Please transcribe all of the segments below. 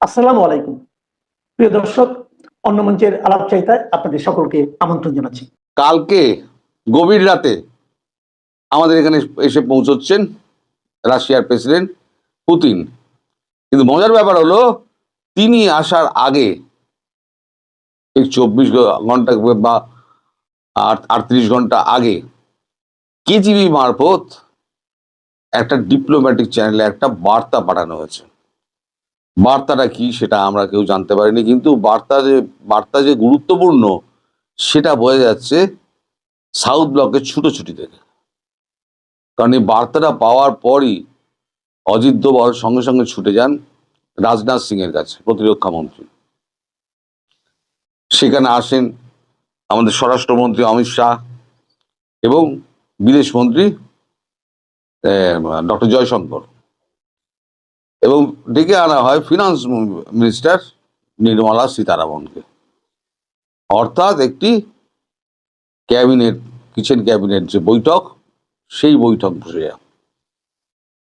আসসালামু আলাইকুম। প্রিয় দর্শক, অন্য মঞ্চের আলাপ চাইতায় আপনাদের সকলকে আমন্ত্রণ জানাচ্ছি। কালকে গভীর রাতে আমাদের এখানে এসে পৌঁছচ্ছেন রাশিয়ার প্রেসিডেন্ট পুতিন। কিন্তু মজার ব্যাপার হলো, তিনি আসার আগে এই চব্বিশ ঘণ্টা বা আট- আটত্রিশ ঘণ্টা আগে কেজিবি মারফত একটা ডিপ্লোম্যাটিক চ্যানেলে একটা বার্তা পাঠানো হয়েছে। বার্তাটা কি সেটা আমরা কেউ জানতে পারিনি, কিন্তু বার্তা যে বার্তা যে গুরুত্বপূর্ণ সেটা বোঝা যাচ্ছে সাউথ ব্লকের ছুটোছুটি থেকে। কারণ এই বার্তাটা পাওয়ার পরই অজিত দোবল সঙ্গে সঙ্গে ছুটে যান রাজনাথ সিং এর কাছে, প্রতিরক্ষা মন্ত্রী। সেখানে আসেন আমাদের স্বরাষ্ট্রমন্ত্রী অমিত শাহ এবং বিদেশ মন্ত্রী ডক্টর জয়শঙ্কর। এবং ডেকে আনা হয় ফিনান্স মিনিস্টার নির্মলা সীতারামনকে। অর্থাৎ একটি ক্যাবিনেট, কিচেন ক্যাবিনেট যে বৈঠক, সেই বৈঠক বসে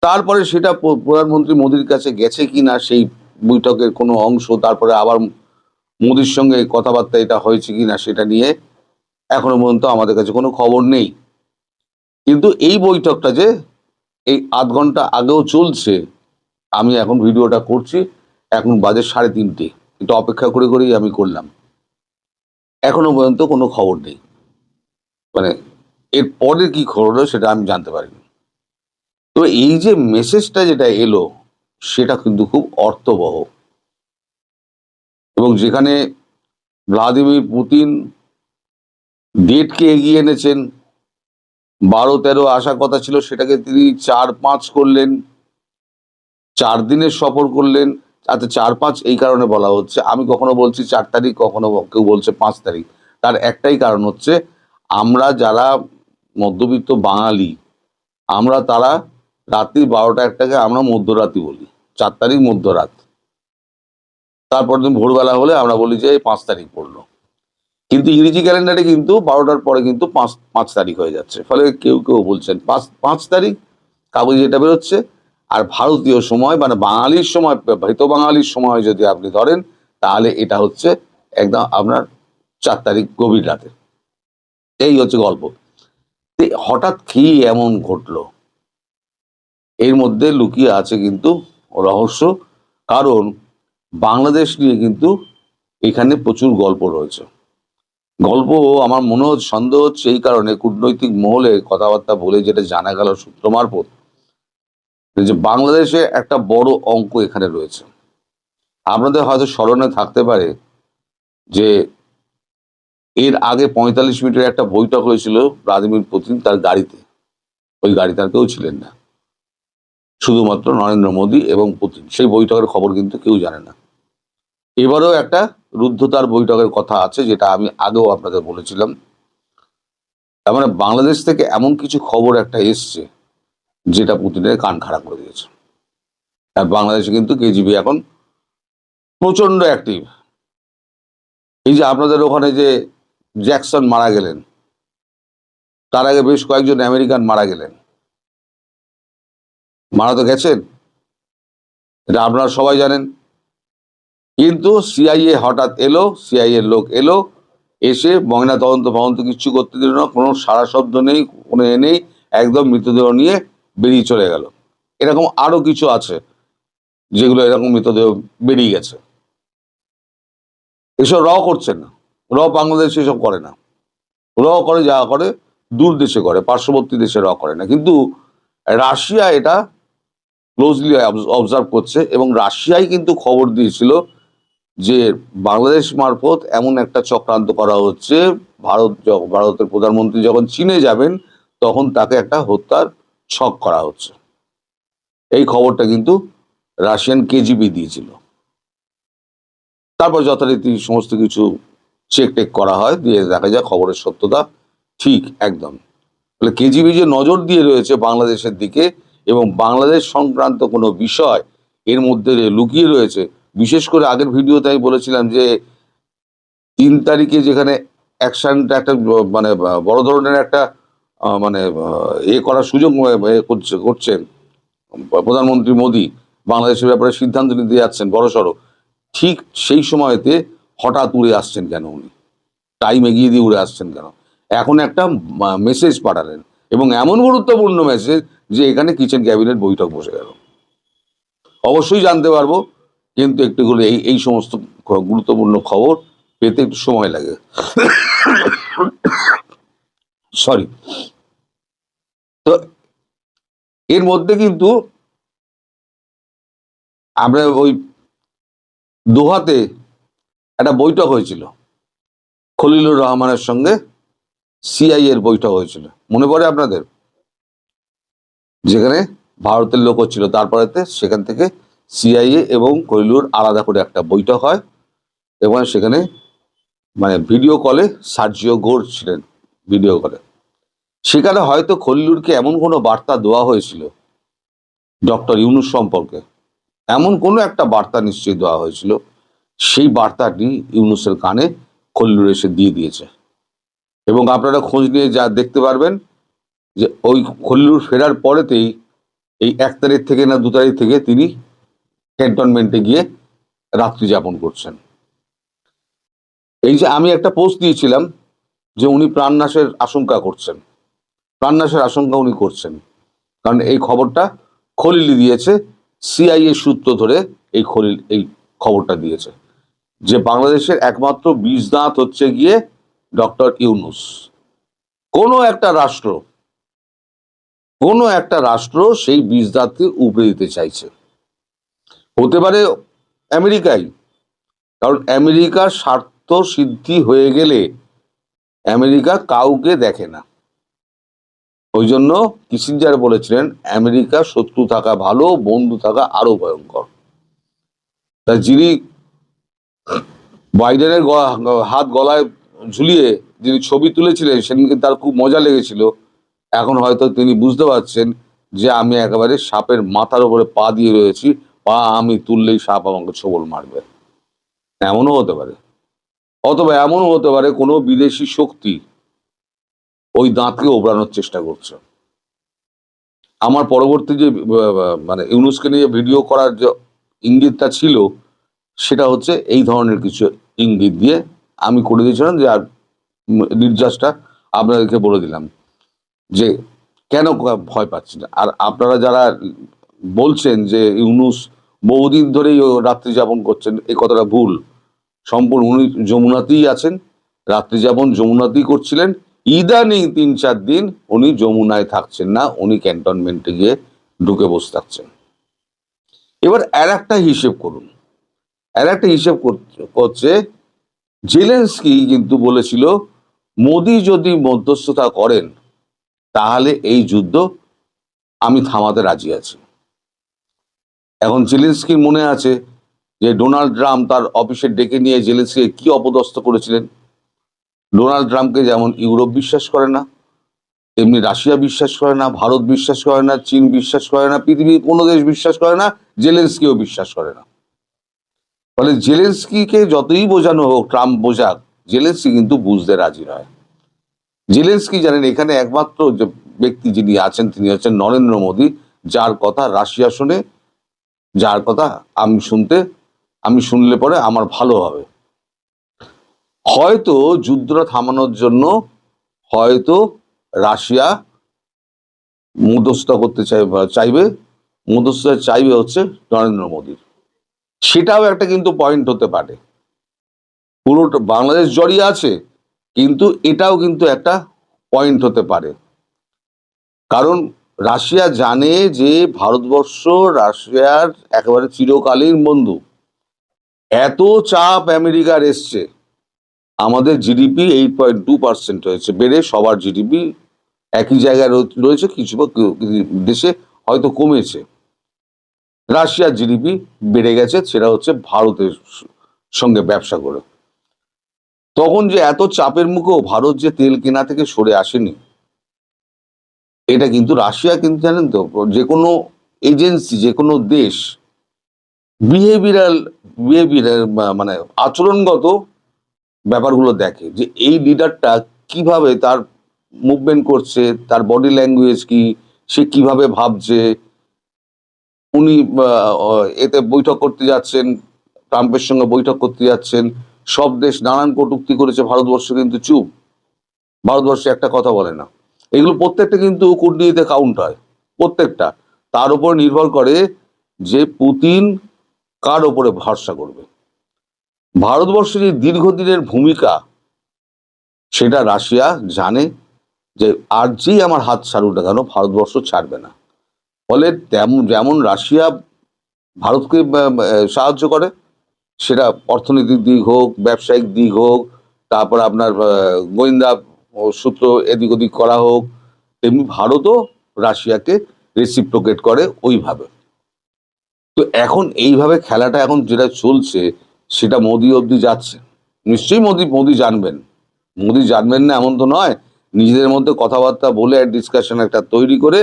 তারপরে সেটা প্রধানমন্ত্রী মোদির কাছে গেছে কিনা, সেই বৈঠকের কোনো অংশ, তারপরে আবার মোদির সঙ্গে কথাবার্তা এটা হয়েছে কিনা সেটা নিয়ে এখনও পর্যন্ত আমাদের কাছে কোনো খবর নেই। কিন্তু এই বৈঠকটা যে এই আধ ঘণ্টা আগেও চলছে আমি এখন ভিডিওটা করছি, এখন বাজে সাড়ে তিনটে। একটু অপেক্ষা করে করেই আমি করলাম। এখনও পর্যন্ত কোনো খবর নেই। মানে এর পরে কি খবর হলো সেটা আমি জানতে পারিনি। তো এই যে মেসেজটা যেটা এলো, সেটা কিন্তু খুব অর্থবহ। এবং যেখানে ভ্লাদিমির পুতিন ডেটকে এগিয়ে এনেছেন, বারো তেরো আসার কথা ছিল, সেটাকে তিনি চার পাঁচ করলেন। চার দিনের সফর করলেন আচ্ছা চার পাঁচ এই কারণে বলা হচ্ছে, আমি কখনো বলছি চার তারিখ, কখনো কেউ বলছে পাঁচ তারিখ। তার একটাই কারণ হচ্ছে, আমরা যারা মধ্যবিত্ত বাঙালি, আমরা তারা রাত্রি বারোটা একটাকে আমরা মধ্যরাতি বলি, চার তারিখ মধ্যরাত। তারপর দিন ভোরবেলা হলে আমরা বলি যে পাঁচ তারিখ পড়ল। কিন্তু ইংরেজি ক্যালেন্ডারে কিন্তু বারোটার পরে কিন্তু পাঁচ পাঁচ তারিখ হয়ে যাচ্ছে। ফলে কেউ কেউ বলছেন, পাঁচ পাঁচ তারিখ, কাগজ যেটা বেরোচ্ছে আর ভারতীয় সময় মানে বাঙালির সময় ভৃত বাঙালির সময় যদি আপনি ধরেন, তাহলে এটা হচ্ছে একদম আপনার চার তারিখ গভীর রাতে। এই হচ্ছে গল্প। হঠাৎ কি এমন ঘটলো? এর মধ্যে লুকিয়ে আছে কিন্তু রহস্য, কারণ বাংলাদেশ নিয়ে কিন্তু এখানে প্রচুর গল্প রয়েছে। গল্প, আমার মনে হচ্ছে, সন্দেহ হচ্ছে এই কারণে কূটনৈতিক মহলে কথাবার্তা বলে যেটা জানা গেল সূত্র মারফত যে বাংলাদেশে একটা বড় অঙ্ক এখানে রয়েছে। আপনাদের হয়তো স্মরণে থাকতে পারে যে এর আগে পঁয়তাল্লিশ মিনিটের একটা বৈঠক হয়েছিল ভ্লাদিমির পুতিন তার গাড়িতে। ওই গাড়িতে আর কেউ ছিলেন না। শুধুমাত্র নরেন্দ্র মোদী এবং পুতিন। সেই বৈঠকের খবর কিন্তু কেউ জানে না। এবারেও একটা রুদ্ধতার বৈঠকের কথা আছে যেটা আমি আগেও আপনাদের বলেছিলাম। তার মানে বাংলাদেশ থেকে এমন কিছু খবর একটা এসছে যেটা পুতিনের কান খাড়া করে দিয়েছে। আর বাংলাদেশে কিন্তু কেজিবি এখন প্রচণ্ড অ্যাক্টিভ এই যে আপনাদের ওখানে যে জ্যাকসন মারা গেলেন, তার আগে বেশ কয়েকজন আমেরিকান মারা গেলেন। মারা তো গেছেন, এটা আপনারা সবাই জানেন। কিন্তু সিআইএ হঠাৎ এলো সিআইএর লোক এলো, এসে ময়না তদন্ত ফদন্ত কিচ্ছু করতে দিল না, কোনো সারা শব্দ নেই, কোনো এ নেই, একদম মৃতদেহ নিয়ে বেরিয়ে চলে গেল। এরকম আরও কিছু আছে যেগুলো এরকম মৃতদেহ বেরিয়ে গেছে। এসব র করছেন না। র বাংলাদেশ এসব করে না। র করে যা করে, দূর দেশে করে, পার্শ্ববর্তী দেশে র করে না। কিন্তু রাশিয়া এটা ক্লোজলি অবজার্ভ করছে এবং রাশিয়াই কিন্তু খবর দিয়েছিল যে বাংলাদেশ মারফত এমন একটা চক্রান্ত করা হচ্ছে। ভারত ভারতের প্রধানমন্ত্রী যখন চীনে যাবেন, তখন তাকে একটা হত্যার ছক করা হচ্ছে। এই খবরটা কিন্তু রাশিয়ান কেজিবি দিয়েছিল। তারপর যথারীতি সমস্ত কিছু চেক টেক করা হয়, দিয়ে দেখা যায় খবরের সত্যতা ঠিক একদম। তাহলে কেজিবি যে নজর দিয়ে রয়েছে বাংলাদেশের দিকে এবং বাংলাদেশ সংক্রান্ত কোনো বিষয় এর মধ্যে লুকিয়ে রয়েছে, বিশেষ করে আগের ভিডিওতে আমি বলেছিলাম যে তিন তারিখে যেখানে অ্যাকশনটা একটা মানে বড় ধরনের একটা মানে এ করার সুযোগ করছে, করছেন প্রধানমন্ত্রী মোদী। বাংলাদেশের ব্যাপারে সিদ্ধান্ত নিতে যাচ্ছেন বড় সড়ো। ঠিক সেই সময়তে হঠাৎ উড়ে আসছেন কেন উনি? টাইম এগিয়ে দিয়ে উড়ে আসছেন কেন? এখন একটা মেসেজ পাঠালেন এবং এমন গুরুত্বপূর্ণ মেসেজ যে এখানে কিচেন ক্যাবিনেট বৈঠক বসে গেল। অবশ্যই জানতে পারব, কিন্তু একটু করে এই এই সমস্ত গুরুত্বপূর্ণ খবর পেতে একটু সময় লাগে। সরি তো এর মধ্যে কিন্তু আমরা ওই দোহাতে একটা বৈঠক হয়েছিল। খলিলুর রহমানের সঙ্গে সিআই এর বৈঠক হয়েছিল। মনে পড়ে আপনাদের? যেখানে ভারতের লোক ছিল তারপরেতে সেখান থেকে সিআইএ এবং খলিলুর আলাদা করে একটা বৈঠক হয় এবং সেখানে মানে ভিডিও কলে সার্জিও গোর ছিলেন, ভিডিও কলে। সেখানে হয়তো খল্লুরকে এমন কোনো বার্তা দেওয়া হয়েছিল, ডক্টর ইউনুস সম্পর্কে। এমন কোনো একটা বার্তা নিশ্চয়ই দেওয়া হয়েছিল, সেই বার্তাটি ইউনুসের কানে খল্লুর এসে দিয়ে দিয়েছে। এবং আপনারা খোঁজ নিয়ে যা দেখতে পারবেন যে ওই খল্লুর ফেরার পরেতেই এই এক তারিখ থেকে না দু তারিখ থেকে তিনি ক্যান্টনমেন্টে গিয়ে রাত্রি যাপন করছেন। এই যে আমি একটা পোস্ট দিয়েছিলাম যে উনি প্রাণনাশের আশঙ্কা করছেন। প্রাণনাশের আশঙ্কা উনি করছেন। কারণ এই খবরটা খলিলি দিয়েছে, সিআইএ সূত্র ধরে এই খলিল এই খবরটা দিয়েছে। যে বাংলাদেশের একমাত্র বীজ দাঁত হচ্ছে গিয়ে ডক্টর ইউনুস। কোনো একটা রাষ্ট্র, কোনো একটা রাষ্ট্র সেই বীজ দাঁতকে উপরে দিতে চাইছে। হতে পারে আমেরিকাই, কারণ আমেরিকার স্বার্থ সিদ্ধি হয়ে গেলে আমেরিকা কাউকে দেখে না। ওই জন্য কিসিঞ্জার বলেছিলেন, আমেরিকা শত্রু থাকা ভালো, বন্ধু থাকা আরও ভয়ঙ্কর। তা যিনি বাইডেনের হাত গলায় ঝুলিয়ে যিনি ছবি তুলেছিলেন, সেদিনকে তার খুব মজা লেগেছিল। এখন হয়তো তিনি বুঝতে পারছেন যে আমি একেবারে সাপের মাথার উপরে পা দিয়ে রয়েছি, পা আমি তুললেই সাপ আমাকে ছবল মারবে। এমনও হতে পারে। অথবা এমনও হতে পারে কোনো বিদেশি শক্তি ওই দাঁতকে ওবড়ানোর চেষ্টা করছে। আমার পরবর্তী যে মানে ইউনুসকে নিয়ে ভিডিও করার যে ইঙ্গিতটা ছিল, সেটা হচ্ছে এই ধরনের কিছু ইঙ্গিত দিয়ে আমি করে দিয়েছিলাম যে, আর নির্যাসটা আপনাদেরকে বলে দিলাম যে, কেন ভয় পাচ্ছি না? আর আপনারা যারা বলছেন যে, ইউনুস বহুদিন ধরেই রাত্রি যাপন করছেন, এ কথাটা ভুল। সম্পূর্ণ উনি যমুনাতেই আছেন, রাত্রি যাপন যমুনাতেই করছিলেন ইদানিং তিন চার দিন উনি যমুনায় থাকছেন না, উনি ক্যান্টনমেন্টে গিয়ে ঢুকে বসে থাকছেন। এবার আর একটা হিসেব করুন। আর একটা হিসেব কর- করছে, জেলেন্সকি কিন্তু বলেছিল, মোদি যদি মধ্যস্থতা করেন, তাহলে এই যুদ্ধ আমি থামাতে রাজি আছি। এখন জেলেন্সকির মনে আছে যে, ডোনাল্ড ট্রাম্প তার অফিসে ডেকে নিয়ে জেলেন্সকিকে কি অপদস্থ করেছিলেন? ডোনাল্ড ট্রাম্পকে যেমন ইউরোপ বিশ্বাস করে না, তেমনি রাশিয়া বিশ্বাস করে না, ভারত বিশ্বাস করে না, চীন বিশ্বাস করে না, পৃথিবীর কোনো দেশ বিশ্বাস করে না, জেলেন্সকিও বিশ্বাস করে না। ফলে জেলেন্সকিকে যতই বোঝানো হোক, ট্রাম্প বোঝাক, জেলেন্সকি কিন্তু বুঝতে রাজি নয়। জেলেন্সকি জানেন, এখানে একমাত্র যে ব্যক্তি যিনি আছেন, তিনি হচ্ছেন নরেন্দ্র মোদী, যার কথা রাশিয়া শুনে, যার কথা আমি শুনতে, আমি শুনলে পরে আমার ভালো হবে। হয়তো যুদ্ধটা থামানোর জন্য হয়তো রাশিয়া মধ্যস্থতা করতে চাইবে চাইবে মধ্যস্থতা চাইবে হচ্ছে নরেন্দ্র মোদীর। সেটাও একটা কিন্তু পয়েন্ট হতে পারে। পুরোটা বাংলাদেশ জড়িয়ে আছে, কিন্তু এটাও কিন্তু একটা পয়েন্ট হতে পারে। কারণ রাশিয়া জানে যে ভারতবর্ষ রাশিয়ার একেবারে চিরকালীন বন্ধু। এত চাপ আমেরিকার এসছে। আমাদের GDP eight point two percent হয়েছে, বেড়ে সবার জিডিপি একই জায়গায় রয়েছে, কিছু দেশে হয়তো কমেছে। রাশিয়ার জিডিপি বেড়ে গেছে, সেটা হচ্ছে ভারতের সঙ্গে ব্যবসা করে। তখন যে এত চাপের মুখেও ভারত যে তেল কেনা থেকে সরে আসেনি, এটা কিন্তু রাশিয়া কিন্তু জানেন তো, যে কোনো এজেন্সি, যে কোনো দেশ বিহেভিয়ারাল বিহেভিয়ার মানে আচরণগত ব্যাপারগুলো দেখে যে এই লিডারটা কীভাবে তার মুভমেন্ট করছে, তার বডি ল্যাঙ্গুয়েজ কি, সে কীভাবে ভাবছে? উনি এতে বৈঠক করতে যাচ্ছেন, ট্রাম্পের সঙ্গে বৈঠক করতে যাচ্ছেন। সব দেশ নানান কটুক্তি করেছে, ভারতবর্ষ কিন্তু চুপ। ভারতবর্ষে একটা কথা বলে না। এগুলো প্রত্যেকটা কিন্তু কূটনীতিতে কাউন্ট হয়, প্রত্যেকটা। তার উপর নির্ভর করে যে পুতিন কার ওপরে ভরসা করবে। ভারতবর্ষের এই দীর্ঘদিনের ভূমিকা, সেটা রাশিয়া জানে যে আর যেই আমার হাত ছাড়ুক না কেন, ভারতবর্ষ ছাড়বে না। ফলে তেমন, যেমন রাশিয়া ভারতকে সাহায্য করে, সেটা অর্থনৈতিক দিক হোক, ব্যবসায়িক দিক হোক, তারপর আপনার গোয়েন্দা সূত্র এদিক ওদিক করা হোক, তেমনি ভারতও রাশিয়াকে রেসিপ্রোকেট করে ওইভাবে। তো এখন এইভাবে খেলাটা এখন যেটা চলছে সেটা মোদি অবধি যাচ্ছে। নিশ্চয়ই মোদি মোদি জানবেন। মোদি জানবেন না এমন তো নয়, নিজেদের মধ্যে কথাবার্তা বলে ডিসকাশন একটা তৈরি করে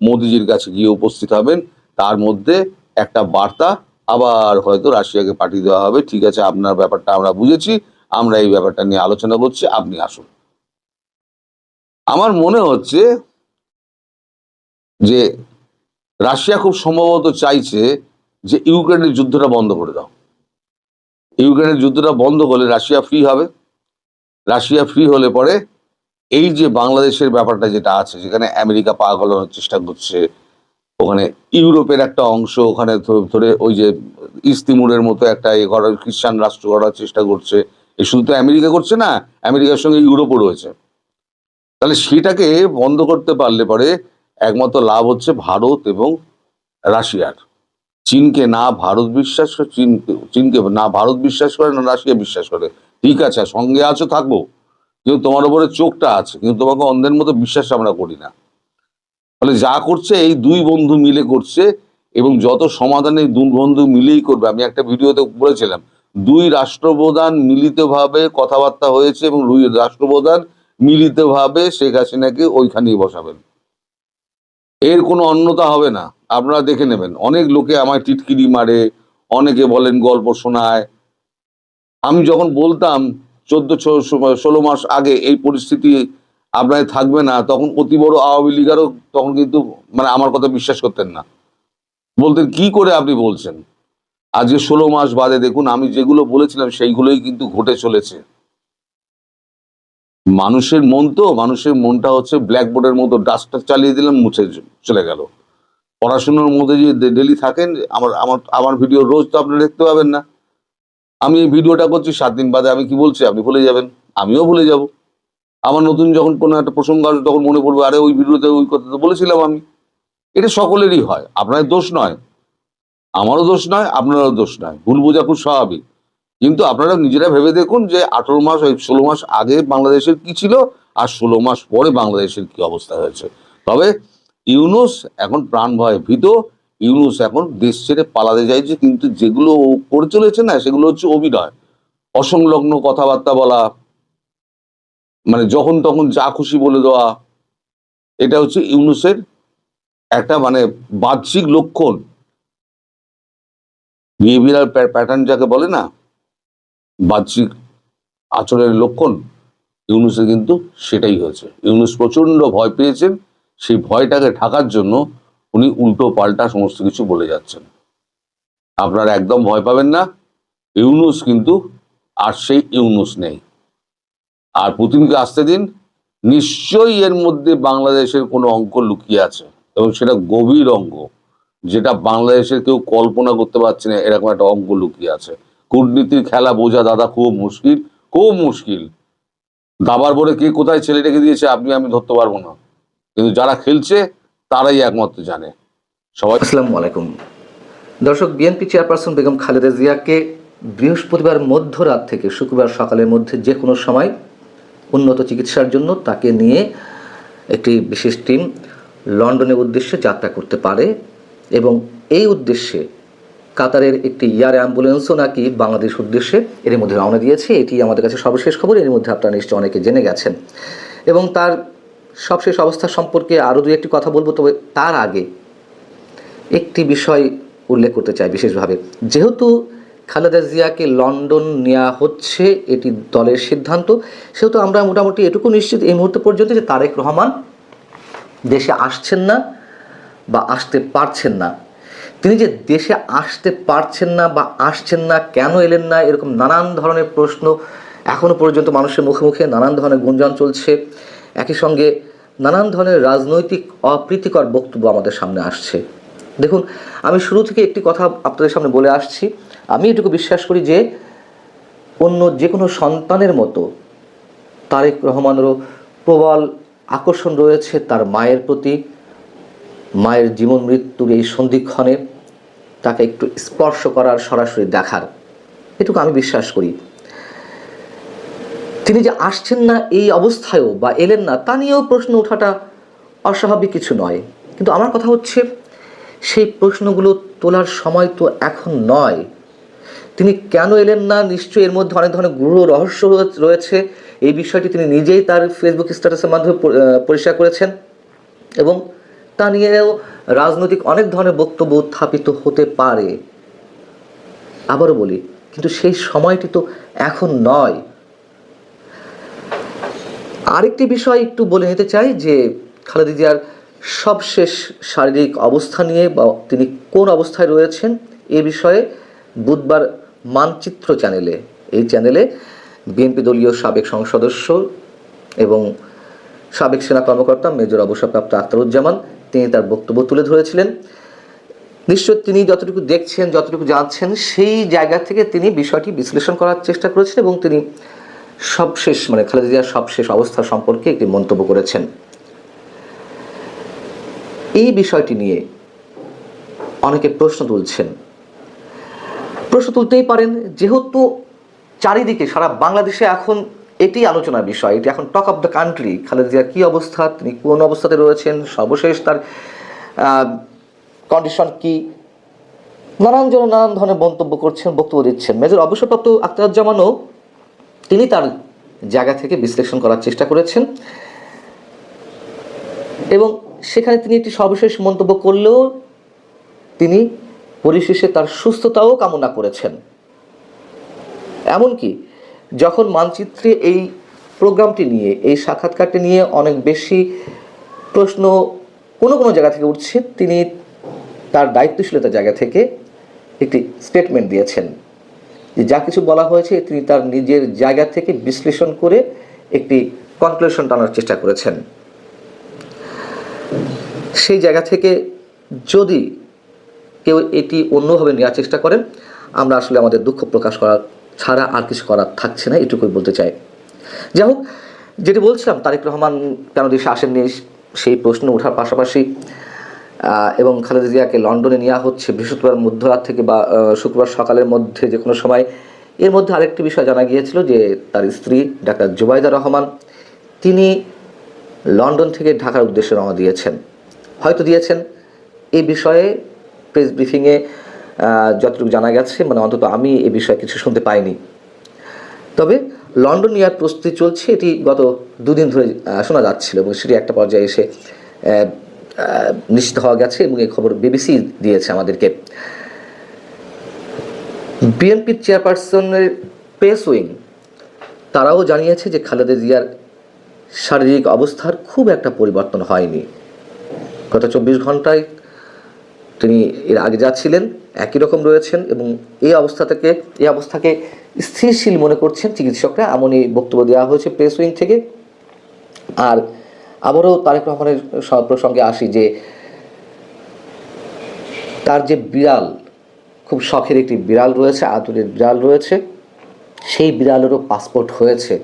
মোদিজির কাছে গিয়ে উপস্থিত হবেন। তার মধ্যে একটা বার্তা আবার হয়তো রাশিয়াকে পাঠিয়ে দেওয়া হবে। ঠিক আছে, আপনার ব্যাপারটা আমরা বুঝেছি, আমরা এই ব্যাপারটা নিয়ে আলোচনা করছি, আপনি আসুন। আমার মনে হচ্ছে যে রাশিয়া খুব সম্ভবত চাইছে যে ইউক্রেনের যুদ্ধটা বন্ধ করে দাও। ইউক্রেনের যুদ্ধটা বন্ধ হলে রাশিয়া ফ্রি হবে। রাশিয়া ফ্রি হলে পরে এই যে বাংলাদেশের ব্যাপারটা যেটা আছে, যেখানে আমেরিকা পা পাগলানোর চেষ্টা করছে, ওখানে ইউরোপের একটা অংশ, ওখানে ধরে ওই যে ইস্তিমুরের মতো একটা এ করার, খ্রিস্টান রাষ্ট্র করার চেষ্টা করছে। এ শুধু তো আমেরিকা করছে না, আমেরিকার সঙ্গে ইউরোপও রয়েছে। তাহলে সেটাকে বন্ধ করতে পারলে পরে একমাত্র লাভ হচ্ছে ভারত এবং রাশিয়ার। চীনকে না ভারত বিশ্বাস করে, চীন, চীনকে না ভারত বিশ্বাস করে, না রাশিয়া বিশ্বাস করে। ঠিক আছে সঙ্গে আছো, থাকব। কিন্তু তোমার উপরে চোখটা আছে, কিন্তু তোমাকে অন্ধের মতো বিশ্বাস আমরা করি না। ফলে যা করছে, এই দুই বন্ধু মিলে করছে, এবং যত সমাধান এই দুই বন্ধু মিলেই করবে, আমি একটা ভিডিওতে বলেছিলাম, দুই রাষ্ট্রপ্রধান মিলিতভাবে কথাবার্তা হয়েছে, এবং দুই রাষ্ট্রপ্রধান মিলিতভাবে শেখ হাসিনাকে ওইখানেই বসাবেন। এর কোনো অন্যতা হবে না। আপনারা দেখে নেবেন। অনেক লোকে আমায় টিটকিরি মারে, অনেকে বলেন গল্প শোনায়। আমি যখন বলতাম, চোদ্দ ষোলো মাস আগে এই পরিস্থিতি আপনার থাকবে না, তখন অতি বড় আওয়ামী লীগারও তখন কিন্তু মানে আমার কথা বিশ্বাস করতেন না। বলতেন, কি করে আপনি বলছেন? আজকে ষোলো মাস বাদে দেখুন, আমি যেগুলো বলেছিলাম, সেইগুলোই কিন্তু ঘটে চলেছে। মানুষের মন তো, মানুষের মনটা হচ্ছে ব্ল্যাকবোর্ডের মতো ডাস্টার চালিয়ে দিলাম, মুছে চলে গেল। পড়াশোনার মধ্যে যে ডেলি থাকেন, আমার আমার আমার ভিডিও রোজ তো আপনি দেখতে পাবেন না। আমি এই ভিডিওটা করছি, সাত দিন বাদে আমি কি বলছি? আপনি ভুলে যাবেন। আমিও ভুলে যাব। আমার নতুন যখন কোনো একটা প্রসঙ্গ আসবে, তখন মনে পড়বে, আরে, ওই ভিডিওতে ওই কথা তো বলেছিলাম আমি। এটা সকলেরই হয়। আপনার দোষ নয়। আমারও দোষ নয়, আপনারও দোষ নয়। ভুল বোঝা খুব স্বাভাবিক। কিন্তু আপনারা নিজেরা ভেবে দেখুন যে আঠেরো মাস ওই ষোলো মাস আগে বাংলাদেশের কি ছিল আর ষোলো মাস পরে বাংলাদেশের কি অবস্থা হয়েছে। তবে ইউনুস এখন প্রাণ ভয় ভীত। ইউনুস এখন দেশ ছেড়ে পালাতে চাইছে, কিন্তু যেগুলো করে চলেছে না, সেগুলো হচ্ছে অভিনয়। অসংলগ্ন কথাবার্তা বলা মানে যখন তখন যা খুশি বলে দেওয়া, এটা হচ্ছে ইউনুসের একটা মানে বাহ্যিক লক্ষণ। বিহেভিয়ার প্যাটার্ন যাকে বলে না, বাহ্যিক আচরণের লক্ষণ, ইউনুসের কিন্তু সেটাই হয়েছে। ইউনুস প্রচণ্ড ভয় পেয়েছেন। সেই ভয়টাকে ঢাকার জন্য উনি উল্টো পাল্টা সমস্ত কিছু বলে যাচ্ছেন। আপনারা একদম ভয় পাবেন না, ইউনুস কিন্তু আর সেই ইউনুস নেই। আর পুতিনকে আসতে দিন, নিশ্চয়ই এর মধ্যে বাংলাদেশের কোনো অঙ্ক লুকিয়ে আছে এবং সেটা গভীর অঙ্ক, যেটা বাংলাদেশের কেউ কল্পনা করতে পারছে না এরকম একটা অঙ্ক লুকিয়ে আছে। কূটনীতির খেলা বোঝা দাদা খুব মুশকিল খুব মুশকিল। দাবার বলে কে কোথায় ছেলে রেখে দিয়েছে আপনি, আমি ধরতে পারব না। কিন্তু যারা খেলছে, তারাই একমাত্র জানে। সবাই আসসালামু আলাইকুম। দর্শক, বিএনপি চেয়ারপারসন বেগম খালেদা জিয়াকে বৃহস্পতিবার মধ্যরাত থেকে শুক্রবার সকালের মধ্যে যে কোনো সময় উন্নত চিকিৎসার জন্য তাকে নিয়ে একটি বিশেষ টিম লন্ডনের উদ্দেশ্যে যাত্রা করতে পারে এবং এই উদ্দেশ্যে কাতারের একটি ইয়ার অ্যাম্বুলেন্সও নাকি বাংলাদেশ উদ্দেশ্যে এর মধ্যে রওনা দিয়েছে। এটি আমাদের কাছে সর্বশেষ খবর। এর মধ্যে আপনারা নিশ্চয়ই অনেকে জেনে গেছেন। এবং তার সবশেষ অবস্থা সম্পর্কে আরও দু একটি কথা বলব, তবে তার আগে একটি বিষয় উল্লেখ করতে চাই বিশেষভাবে। যেহেতু খালেদা জিয়াকে লন্ডন নেওয়া হচ্ছে, এটি দলের সিদ্ধান্ত। সেহেতু আমরা মোটামুটি এটুকু নিশ্চিত এই মুহূর্ত পর্যন্ত যে তারেক রহমান দেশে আসছেন না বা আসতে পারছেন না। তিনি যে দেশে আসতে পারছেন না বা আসছেন না, কেন এলেন না, এরকম নানান ধরনের প্রশ্ন এখনও পর্যন্ত মানুষের মুখে মুখে, নানান ধরনের গুঞ্জন চলছে। একই সঙ্গে নানান ধরনের রাজনৈতিক অপ্রীতিকর বক্তব্য আমাদের সামনে আসছে। দেখুন, আমি শুরু থেকে একটি কথা আপনাদের সামনে বলে আসছি। আমি এটুকু বিশ্বাস করি যে, অন্য যে কোনো সন্তানের মতো তারেক রহমানেরও প্রবল আকর্ষণ রয়েছে তার মায়ের প্রতি। মায়ের জীবন মৃত্যুর এই সন্ধিক্ষণে তাকে একটু স্পর্শ করার সরাসরি দেখার। এটুকু আমি বিশ্বাস করি। তিনি যে আসছেন না এই অবস্থায়ও বা এলেন না, তা নিয়েও প্রশ্ন ওঠাটা অস্বাভাবিক কিছু নয়। কিন্তু আমার কথা হচ্ছে, সেই প্রশ্নগুলো তোলার সময় তো এখন নয়। তিনি কেন এলেন না? নিশ্চয়ই এর মধ্যে অনেক ধরনের গূঢ় রহস্য রয়েছে এই বিষয়টি তিনি নিজেই তার ফেসবুক স্ট্যাটাসের মাধ্যমে পরিষ্কার করেছেন এবং তা নিয়েও রাজনৈতিক অনেক ধরনের বক্তব্য উত্থাপিত হতে পারে। আবারও বলি, কিন্তু সেই সময়টি তো এখন নয়। আরেকটি বিষয় একটু বলে নিতে চাই যে খালেদা জিয়ার সবশেষ শারীরিক অবস্থা নিয়ে বা তিনি কোন অবস্থায় রয়েছেন এ বিষয়ে বুধবার মানচিত্র চ্যানেলে, এই চ্যানেলে বিএনপি দলীয় সাবেক সংসদ সদস্য এবং সাবেক সেনা কর্মকর্তা মেজর অবসরপ্রাপ্ত আখতারুজ্জামান তিনি তার বক্তব্য তুলে ধরেছিলেন। নিশ্চয় তিনি যতটুকু দেখছেন, যতটুকু জানছেন, সেই জায়গা থেকে তিনি বিষয়টি বিশ্লেষণ করার চেষ্টা করেছেন এবং তিনি সবশেষ মানে খালেদা জিয়ার সবশেষ অবস্থা সম্পর্কে একটি মন্তব্য করেছেন। এই বিষয়টি নিয়ে অনেকে প্রশ্ন তুলছেন। প্রশ্ন তুলতেই পারেন, যেহেতু চারিদিকে সারা বাংলাদেশে এখন এটি আলোচনার বিষয়, এটি এখন talk of the country, Khaleda জিয়ার কী অবস্থা, তিনি কোন অবস্থাতে রয়েছেন, সর্বশেষ তার কন্ডিশন কি? নানান জন নানান ধরনের মন্তব্য করছেন, বক্তব্য দিচ্ছেন। মেজর অবসরপ্রাপ্ত আখতারুজ্জামানও তিনি তার জায়গা থেকে বিশ্লেষণ করার চেষ্টা করেছেন। এবং সেখানে তিনি একটি সর্বশেষ মন্তব্য করলেও তিনি পরিশেষে তার সুস্থতাও কামনা করেছেন। এমনকি যখন মানচিত্রে এই প্রোগ্রামটি নিয়ে, এই সাক্ষাৎকারটি নিয়ে অনেক বেশি প্রশ্ন কোনো কোনো জায়গা থেকে উঠছে, তিনি তার দায়িত্বশীলতার জায়গা থেকে একটি স্টেটমেন্ট দিয়েছেন। যে যা কিছু বলা হয়েছে, তিনি তার নিজের জায়গা থেকে বিশ্লেষণ করে একটি কনক্লুশন টানার চেষ্টা করেছেন। সেই জায়গা থেকে যদি কেউ এটি অন্যভাবে নেওয়ার চেষ্টা করেন, আমরা আসলে আমাদের দুঃখ প্রকাশ করার ছাড়া আর কিছু করার থাকছে না, এটুকুই বলতে চাই। যাই হোক, যেটি বলছিলাম, তারেক রহমান কেন দেশে আসেননি, সেই প্রশ্ন ওঠার পাশাপাশি এবং খালেদা জিয়াকে লন্ডনে নেওয়া হচ্ছে। বৃহস্পতিবার মধ্যরাত থেকে বা শুক্রবার সকালের মধ্যে যে কোনো সময়। এর মধ্যে আরেকটি বিষয় জানা গিয়েছিল যে, তার স্ত্রী ডাক্তার জুবাইদা রহমান, তিনি লন্ডন থেকে ঢাকার উদ্দেশ্যে রওনা দিয়েছেন। হয়তো দিয়েছেন। এই বিষয়ে প্রেস ব্রিফিংয়ে যতটুকু জানা গেছে মানে অন্তত আমি এ বিষয়ে কিছু শুনতে পাইনি। তবে লন্ডন নেওয়ার প্রস্তুতি চলছে, এটি গত দুদিন ধরে শোনা যাচ্ছিল এবং সেটি একটা পর্যায়ে এসে নিশ্চিত হওয়া গেছে এবং এই খবর বিবিসি দিয়েছে আমাদেরকে। বিএনপির চেয়ারপারসনের পেস উইং, তারাও জানিয়েছে যে খালেদা জিয়ার শারীরিক অবস্থার খুব একটা পরিবর্তন হয়নি। গত চব্বিশ ঘন্টায় তিনি এর আগে যা ছিলেন, একই রকম রয়েছেন এবং এই অবস্থা থেকে, এই অবস্থাকে স্থিরশীল মনে করছেন চিকিৎসকরা। এমনই বক্তব্য দেওয়া হয়েছে প্রেস উইং থেকে। আর আবারও তারেক রহমানের প্রসঙ্গে আসি যে তার যে বিড়াল, খুব শখের একটি বিড়াল রয়েছে আদরের বিড়াল রয়েছে। সেই বিড়ালেরও পাসপোর্ট হয়েছে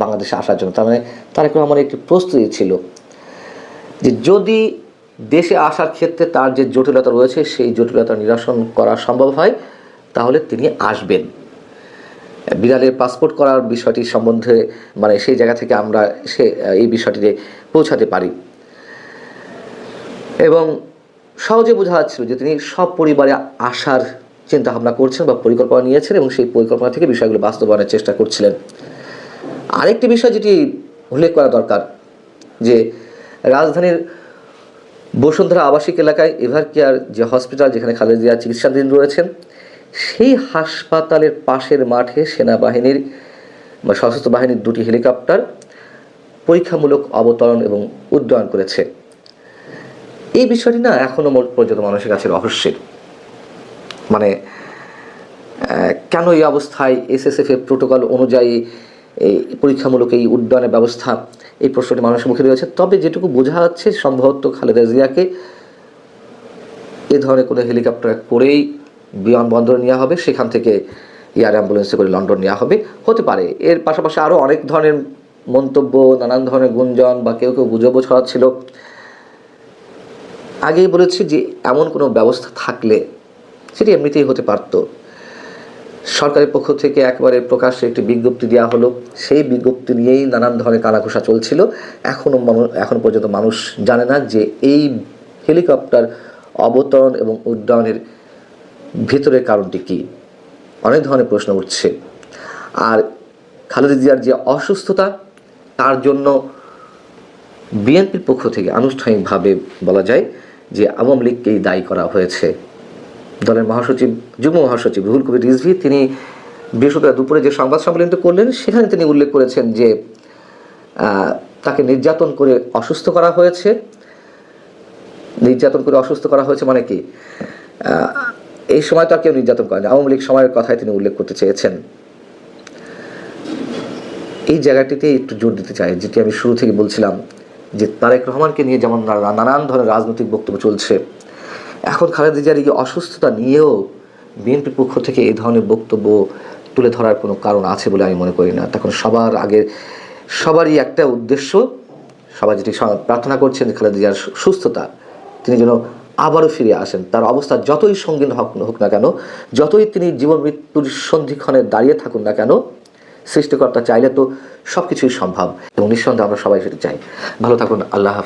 বাংলাদেশে আসার জন্য। তার মানে তারেক রহমানের একটি প্রস্তুতি ছিল যে যদি দেশে আসার ক্ষেত্রে তার যে জটিলতা রয়েছে, সেই জটিলতা নিরসন করা সম্ভব হয়, তাহলে তিনি আসবেন। বিড়ালের পাসপোর্ট করার বিষয়টি সম্বন্ধে মানে সেই জায়গা থেকে আমরা সে, এই বিষয়টিতে পৌঁছাতে পারি। এবং সহজে বোঝা যাচ্ছিল যে তিনি সব পরিবারে আসার চিন্তা ভাবনা করছেন বা পরিকল্পনা নিয়েছেন এবং সেই পরিকল্পনা থেকে বিষয়গুলো বাস্তবায়নের চেষ্টা করছিলেন। আরেকটি বিষয় যেটি উল্লেখ করা দরকার, যে রাজধানীর বসুন্ধরা আবাসিক এলাকায় এভার কেয়ার যে হসপিটাল যেখানে খালেদা জিয়া চিকিৎসাধীন রয়েছেন, সেই হাসপাতালের পাশের মাঠে সেনাবাহিনীর বা সশস্ত্র বাহিনীর দুটি হেলিকপ্টার পরীক্ষামূলক অবতরণ এবং উড্ডয়ন করেছে। এই বিষয়টি না এখনও পর্যন্ত মানুষের কাছে রহস্যের। মানে কেন এই অবস্থায় এসএসএফ এর প্রোটোকল অনুযায়ী এই পরীক্ষামূলক এই উড্ডয়নের ব্যবস্থা এই প্রশ্নটি মানুষের মুখে রয়েছে? তবে যেটুকু বোঝা যাচ্ছে, সম্ভবত খালেদা জিয়াকে এ ধরনের কোনো হেলিকপ্টার করেই বিমানবন্দরে নেওয়া হবে, সেখান থেকে এয়ার অ্যাম্বুলেন্সে করে লন্ডন নেওয়া হবে। হতে পারে, এর পাশাপাশি আরও অনেক ধরনের মন্তব্য, নানান ধরনের গুঞ্জন বা কেউ কেউ গুজবও ছড়াচ্ছিল। আগেই বলেছি যে, এমন কোনো ব্যবস্থা থাকলে সেটি এমনিতেই হতে পারত। সরকারের পক্ষ থেকে একবারে প্রকাশ্যে একটি বিজ্ঞপ্তি দেওয়া হলো। সেই বিজ্ঞপ্তি নিয়েই নানান ধরনের কানাঘোষা চলছিল। এখনও মানুষ এখন পর্যন্ত মানুষ জানে না যে, এই হেলিকপ্টার অবতরণ এবং উড্ডয়নের ভেতরের কারণটি কী। অনেক ধরনের প্রশ্ন উঠছে। আর খালেদা জিয়ার যে অসুস্থতা তার জন্য বিএনপির পক্ষ থেকে আনুষ্ঠানিকভাবে বলা যায় যে আওয়ামী লীগকেই দায়ী করা হয়েছে। দলের মহাসচিব, যুগ্ম মহাসচিব রুহুল কবির রিজভি, তিনি বৃহস্পতিবার দুপুরে যে সংবাদ সম্মেলন করলেন, সেখানে তিনি উল্লেখ করেছেন যে তাকে নির্যাতন করে অসুস্থ করা হয়েছে। নির্যাতন করে অসুস্থ করা হয়েছে মানে কি? এই সময় তো আর কেউ নির্যাতন করেনি। আওয়ামী লীগ সময়ের কথাই তিনি উল্লেখ করতে চেয়েছেন। এই জায়গাটিতে একটু জোর দিতে চাই, যেটি আমি শুরু থেকে বলছিলাম যে তারেক রহমানকে নিয়ে যেমন নানান ধরনের রাজনৈতিক বক্তব্য চলছে, এখন খালেদা জিয়ার এই অসুস্থতা নিয়েও বিএনপির পক্ষ থেকে এই ধরনের বক্তব্য তুলে ধরার কোনো কারণ আছে বলে আমি মনে করি না। তখন সবার আগে সবারই একটা উদ্দেশ্য, সবাই যেটি প্রার্থনা করছেন খালেদা জিয়ার সুস্থতা, তিনি যেন আবারও ফিরে আসেন। তার অবস্থা যতই সঙ্গীন হোক হোক না কেন, যতই তিনি জীবন মৃত্যুর সন্ধিক্ষণে দাঁড়িয়ে থাকুন না কেন সৃষ্টিকর্তা চাইলে তো সব কিছুই সম্ভব। এবং নিঃসন্দেহে আমরা সবাই সেটা চাই। ভালো থাকুন, আল্লাহ